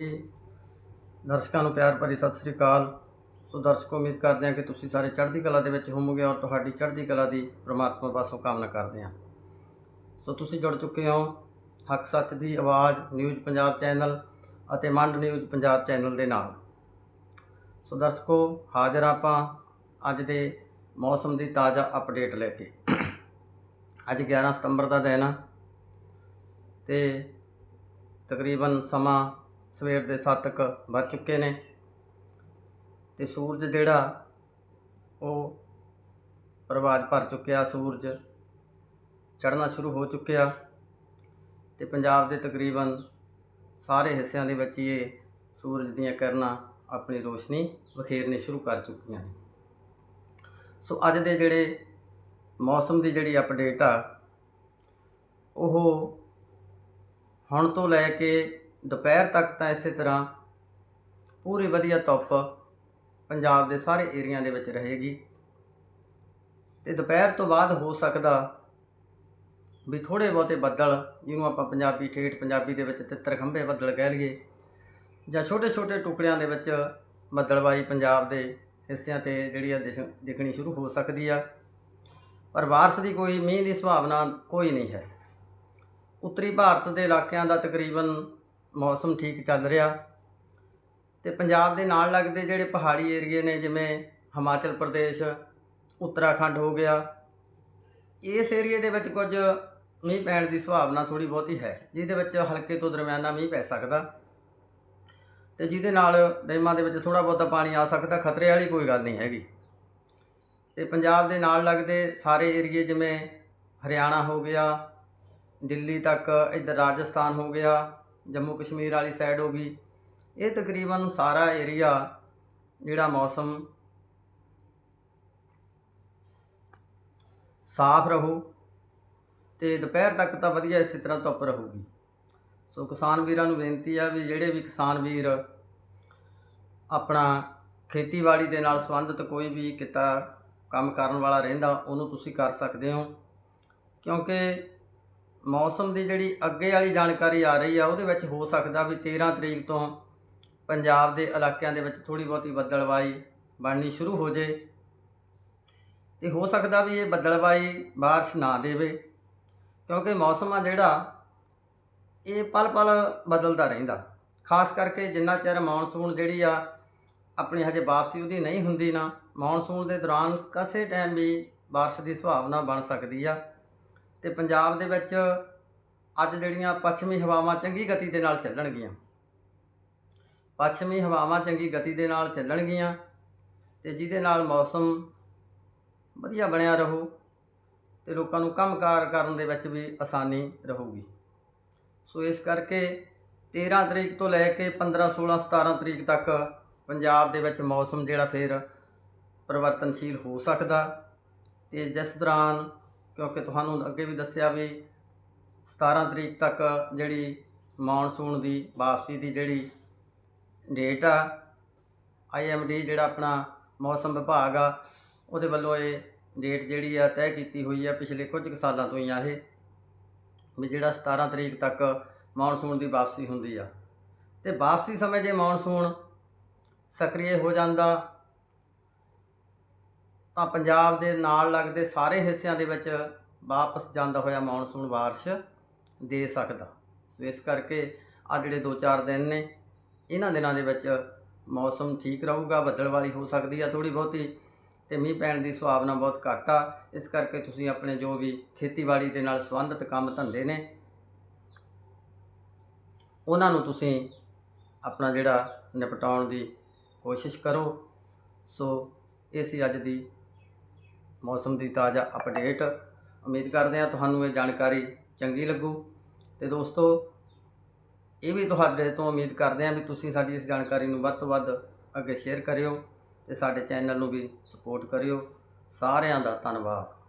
ਦਰਸ਼ਕਾਂ ਨੂੰ ਪਿਆਰ ਭਰੀ ਸਤਿ ਸ੍ਰੀ ਅਕਾਲ। ਸੋ ਦਰਸ਼ਕੋ, ਉਮੀਦ ਕਰਦੇ ਹਾਂ ਕਿ ਤੁਸੀਂ ਸਾਰੇ ਚੜ੍ਹਦੀ ਕਲਾ ਦੇ ਵਿੱਚ ਹੋਵੋਗੇ ਔਰ ਤੁਹਾਡੀ ਚੜ੍ਹਦੀ ਕਲਾ ਦੀ ਪ੍ਰਮਾਤਮਾ ਪਾਸੋਂ ਕਾਮਨਾ ਕਰਦੇ ਹਾਂ। ਸੋ ਤੁਸੀਂ ਜੁੜ ਚੁੱਕੇ ਹੋ ਹੱਕ ਸੱਚ ਦੀ ਆਵਾਜ਼ ਨਿਊਜ਼ ਪੰਜਾਬ ਚੈਨਲ ਅਤੇ ਮੰਡ ਨਿਊਜ਼ ਪੰਜਾਬ ਚੈਨਲ ਦੇ ਨਾਲ। ਸੋ ਦਰਸ਼ਕੋ, ਹਾਜ਼ਰ ਆਪਾਂ ਅੱਜ ਦੇ ਮੌਸਮ ਦੀ ਤਾਜ਼ਾ ਅਪਡੇਟ ਲੈ ਕੇ। ਅੱਜ 11 ਸਤੰਬਰ ਦਾ ਦਿਨ ਆ ਤੇ ਤਕਰੀਬਨ ਸਮਾਂ ਸਵੇਰ ਦੇ 7 ਤੱਕ ਵੱਜ ਚੁੱਕੇ ਨੇ ਤੇ ਸੂਰਜ ਜਿਹੜਾ ਉਹ ਪ੍ਰਵਾਜ ਭਰ ਚੁੱਕਿਆ, ਸੂਰਜ ਚੜ੍ਹਨਾ ਸ਼ੁਰੂ ਹੋ ਚੁੱਕਿਆ ਤੇ ਪੰਜਾਬ ਦੇ ਤਕਰੀਬਨ ਸਾਰੇ ਹਿੱਸਿਆਂ ਦੇ ਵਿੱਚ ਹੀ ਇਹ ਸੂਰਜ ਦੀਆਂ ਕਿਰਨਾਂ ਆਪਣੀ ਰੋਸ਼ਨੀ ਵਖੇਰਨੀ ਸ਼ੁਰੂ ਕਰ ਚੁੱਕੀਆਂ ਨੇ। ਸੋ ਅੱਜ ਦੇ ਜਿਹੜੇ ਮੌਸਮ ਦੀ ਜਿਹੜੀ ਅਪਡੇਟ ਆ, ਉਹ ਹੁਣ ਤੋਂ ਲੈ ਕੇ ਦੁਪਹਿਰ ਤੱਕ ਤਾਂ ਇਸੇ ਤਰ੍ਹਾਂ ਪੂਰੀ ਵਧੀਆ ਧੁੱਪ ਪੰਜਾਬ ਦੇ ਸਾਰੇ ਏਰੀਆ ਦੇ ਵਿੱਚ ਰਹੇਗੀ। ਤੇ ਦੁਪਹਿਰ ਤੋਂ ਬਾਅਦ ਹੋ ਸਕਦਾ ਵੀ ਥੋੜੇ ਬਹੁਤੇ ਬੱਦਲ ਜਿਹਨੂੰ ਆਪਾਂ ਪੰਜਾਬੀ ਠੇਠ ਪੰਜਾਬੀ ਦੇ ਵਿੱਚ ਤਿੱਤਰ ਖੰਭੇ ਬੱਦਲ ਕਹਿ ਲਈਏ, ਜਾਂ ਛੋਟੇ ਛੋਟੇ ਟੁਕੜਿਆਂ ਦੇ ਵਿੱਚ ਬੱਦਲਬਾਈ ਪੰਜਾਬ ਦੇ ਹਿੱਸਿਆਂ ਤੇ ਜਿਹੜੀ ਆ ਦਿਸ- ਦਿਖਣੀ ਸ਼ੁਰੂ ਹੋ ਸਕਦੀ ਆ। ਪਰ ਬਾਰਿਸ਼ ਦੀ ਕੋਈ ਮੀਂਹ ਦੀ ਸੰਭਾਵਨਾ ਕੋਈ ਨਹੀਂ ਹੈ। ਉੱਤਰੀ ਭਾਰਤ ਦੇ ਇਲਾਕਿਆਂ ਦਾ ਤਕਰੀਬਨ ਮੌਸਮ ਠੀਕ ਚੱਲ ਰਿਹਾ। ਤੇ ਪੰਜਾਬ ਦੇ ਨਾਲ ਲੱਗਦੇ ਜਿਹੜੇ ਪਹਾੜੀ ਏਰੀਏ ਨੇ, ਜਿਵੇਂ ਹਿਮਾਚਲ ਪ੍ਰਦੇਸ਼, ਉੱਤਰਾਖੰਡ ਹੋ ਗਿਆ, ਇਸ ਏਰੀਏ ਦੇ ਵਿੱਚ ਕੁਝ ਮੀਂਹ ਪੈਣ ਦੀ ਸੰਭਾਵਨਾ ਥੋੜੀ ਬਹੁਤੀ ਹੈ, ਜਿਹਦੇ ਵਿੱਚ ਹਲਕੇ ਤੋਂ ਦਰਮਿਆਨਾ ਮੀਂਹ ਪੈ ਸਕਦਾ। ਤੇ ਜਿਹਦੇ ਨਾਲ ਡੈਮਾਂ ਦੇ ਵਿੱਚ ਥੋੜਾ ਬਹੁਤਾ ਪਾਣੀ ਆ ਸਕਦਾ, ਖਤਰੇ ਵਾਲੀ ਕੋਈ ਗੱਲ ਨਹੀਂ ਹੈਗੀ। ਤੇ ਪੰਜਾਬ ਦੇ ਨਾਲ ਲੱਗਦੇ ਸਾਰੇ ਏਰੀਏ ਜਿਵੇਂ ਹਰਿਆਣਾ ਹੋ ਗਿਆ, ਦਿੱਲੀ ਤੱਕ, ਇੱਧਰ ਰਾਜਸਥਾਨ ਹੋ ਗਿਆ ਜੰਮੂ ਕਸ਼ਮੀਰ ਵਾਲੀ ਸਾਈਡ ਹੋ ਗਈ। ਇਹ ਤਕਰੀਬਨ ਸਾਰਾ ਏਰੀਆ ਜਿਹੜਾ ਮੌਸਮ ਸਾਫ਼ ਰਹੂ ਤੇ ਦੁਪਹਿਰ ਤੱਕ ਤਾਂ ਵਧੀਆ ਇਸੇ ਤਰ੍ਹਾਂ ਧੁੱਪ ਰਹੂਗੀ। ਸੋ ਕਿਸਾਨ ਵੀਰਾਂ ਨੂੰ ਬੇਨਤੀ ਆ ਵੀ ਜਿਹੜੇ ਵੀ ਕਿਸਾਨ ਵੀਰ ਆਪਣਾ ਖੇਤੀਬਾੜੀ ਦੇ ਨਾਲ ਸੰਬੰਧਿਤ ਕੋਈ ਵੀ ਕਿੱਤਾ ਕੰਮ ਕਰਨ ਵਾਲਾ ਰਹਿੰਦਾ, ਉਹਨੂੰ ਤੁਸੀਂ ਕਰ ਸਕਦੇ ਹੋ। ਕਿਉਂਕਿ ਮੌਸਮ ਦੀ ਜਿਹੜੀ ਅੱਗੇ ਵਾਲੀ ਜਾਣਕਾਰੀ ਆ ਰਹੀ ਆ, ਉਹਦੇ ਵਿੱਚ ਹੋ ਸਕਦਾ ਵੀ 13 ਤਰੀਕ ਤੋਂ ਪੰਜਾਬ ਦੇ ਇਲਾਕਿਆਂ ਦੇ ਵਿੱਚ ਥੋੜੀ ਬਹੁਤੀ ਬੱਦਲਵਾਈ ਬਣਨੀ ਸ਼ੁਰੂ ਹੋ ਜੇ। ਤੇ ਹੋ ਸਕਦਾ ਵੀ ਇਹ ਬੱਦਲਵਾਈ ਬਾਰਿਸ਼ ਨਾ ਦੇਵੇ, ਕਿਉਂਕਿ ਮੌਸਮ ਆ ਜਿਹੜਾ, ਇਹ ਪਲ ਪਲ ਬਦਲਦਾ ਰਹਿੰਦਾ। ਖਾਸ ਕਰਕੇ ਜਿੰਨਾ ਚਿਰ ਮੌਨਸੂਨ ਜਿਹੜੀ ਆ, ਆਪਣੀ ਹਜੇ ਵਾਪਸੀ ਉਹਦੀ ਨਹੀਂ ਹੁੰਦੀ ਨਾ, ਮੌਨਸੂਨ ਦੇ ਦੌਰਾਨ ਕਿਸੇ ਟਾਈਮ ਵੀ ਬਾਰਿਸ਼ ਦੀ ਸੰਭਾਵਨਾ ਬਣ ਸਕਦੀ ਆ। ਤੇ ਪੰਜਾਬ ਦੇ ਵਿੱਚ ਅੱਜ ਜਿਹੜੀਆਂ ਪੱਛਮੀ ਹਵਾਵਾਂ ਚੰਗੀ ਗਤੀ ਦੇ ਨਾਲ ਚੱਲਣਗੀਆਂ। ਪੱਛਮੀ ਹਵਾਵਾਂ ਚੰਗੀ ਗਤੀ ਦੇ ਨਾਲ ਚੱਲਣਗੀਆਂ ਤੇ ਜਿਹਦੇ ਨਾਲ ਮੌਸਮ ਵਧੀਆ ਬਣਿਆ ਰਹੂ ਤੇ ਲੋਕਾਂ ਨੂੰ ਕੰਮਕਾਰ ਕਰਨ ਦੇ ਵਿੱਚ ਵੀ ਆਸਾਨੀ ਰਹੂਗੀ। ਸੋ ਇਸ ਕਰਕੇ 13 ਤਰੀਕ ਤੋਂ ਲੈ ਕੇ 15 16 17 ਤਰੀਕ ਤੱਕ ਪੰਜਾਬ ਦੇ ਵਿੱਚ ਮੌਸਮ ਜਿਹੜਾ ਫਿਰ ਪਰਿਵਰਤਨਸ਼ੀਲ ਹੋ ਸਕਦਾ ਤੇ ਜਿਸ ਦੌਰਾਨ ਕਿਉਂਕਿ ਤੁਹਾਨੂੰ ਅੱਗੇ ਵੀ ਦੱਸਿਆ ਵੀ 17 ਤਰੀਕ ਤੱਕ ਜਿਹੜੀ ਮੌਨਸੂਨ ਦੀ ਵਾਪਸੀ ਦੀ ਜਿਹੜੀ ਡੇਟ ਆ ਆਈਐਮਡੀ ਜਿਹੜਾ ਆਪਣਾ ਮੌਸਮ ਵਿਭਾਗ ਆ, ਉਹਦੇ ਵੱਲੋਂ ਇਹ ਡੇਟ ਜਿਹੜੀ ਆ ਤੈਅ ਕੀਤੀ ਹੋਈ ਆ ਪਿਛਲੇ ਕੁਝ ਕੁ ਸਾਲਾਂ ਤੋਂ ਹੀ ਆ ਇਹ, ਵੀ ਜਿਹੜਾ 17 ਤਰੀਕ ਤੱਕ ਮੌਨਸੂਨ ਦੀ ਵਾਪਸੀ ਹੁੰਦੀ ਆ। ਤੇ ਵਾਪਸੀ ਸਮੇਂ ਜੇ ਮੌਨਸੂਨ ਸਕਰੀਏ ਹੋ ਜਾਂਦਾ ਤਾਂ ਪੰਜਾਬ ਦੇ ਨਾਲ ਲੱਗਦੇ ਸਾਰੇ ਹਿੱਸਿਆਂ ਦੇ ਵਿੱਚ ਵਾਪਸ ਜਾਂਦਾ ਹੋਇਆ ਮੌਨਸੂਨ ਬਾਰਿਸ਼ ਦੇ ਸਕਦਾ। ਸੋ ਇਸ ਕਰਕੇ ਆ ਜਿਹੜੇ 2-4 ਦਿਨ ਨੇ, ਇਹਨਾਂ ਦਿਨਾਂ ਦੇ ਵਿੱਚ ਮੌਸਮ ਠੀਕ ਰਹੂਗਾ, ਬੱਦਲ ਵਾਲੀ ਹੋ ਸਕਦੀ ਆ ਥੋੜੀ ਬਹੁਤੀ ਤੇ ਮੀਂਹ ਪੈਣ ਦੀ ਸੰਭਾਵਨਾ ਬਹੁਤ ਘੱਟ ਆ। ਇਸ ਕਰਕੇ ਤੁਸੀਂ ਆਪਣੇ ਜੋ ਵੀ ਖੇਤੀਬਾੜੀ ਦੇ ਨਾਲ ਸੰਬੰਧਿਤ ਕੰਮ ਧੰਦੇ ਨੇ, ਉਹਨਾਂ ਨੂੰ ਤੁਸੀਂ ਆਪਣਾ ਜਿਹੜਾ ਨਿਪਟਾਉਣ ਦੀ ਕੋਸ਼ਿਸ਼ ਕਰੋ। ਸੋ ਇਹ ਸੀ ਅੱਜ ਦੀ ਮੌਸਮ ਦੀ ਤਾਜ਼ਾ ਅਪਡੇਟ। ਉਮੀਦ ਕਰਦੇ ਹਾਂ ਤੁਹਾਨੂੰ ਇਹ ਜਾਣਕਾਰੀ ਚੰਗੀ ਲੱਗੂ। ਤੇ ਦੋਸਤੋ, ਇਹ ਵੀ ਤੁਹਾਡੇ ਤੋਂ ਉਮੀਦ ਕਰਦੇ ਹਾਂ ਵੀ ਤੁਸੀਂ ਸਾਡੀ ਇਸ ਜਾਣਕਾਰੀ ਨੂੰ ਵੱਧ ਤੋਂ ਵੱਧ ਅੱਗੇ ਸ਼ੇਅਰ ਕਰਿਓ ਤੇ ਸਾਡੇ ਚੈਨਲ ਨੂੰ ਵੀ ਸਪੋਰਟ ਕਰਿਓ। ਸਾਰਿਆਂ ਦਾ ਧੰਨਵਾਦ।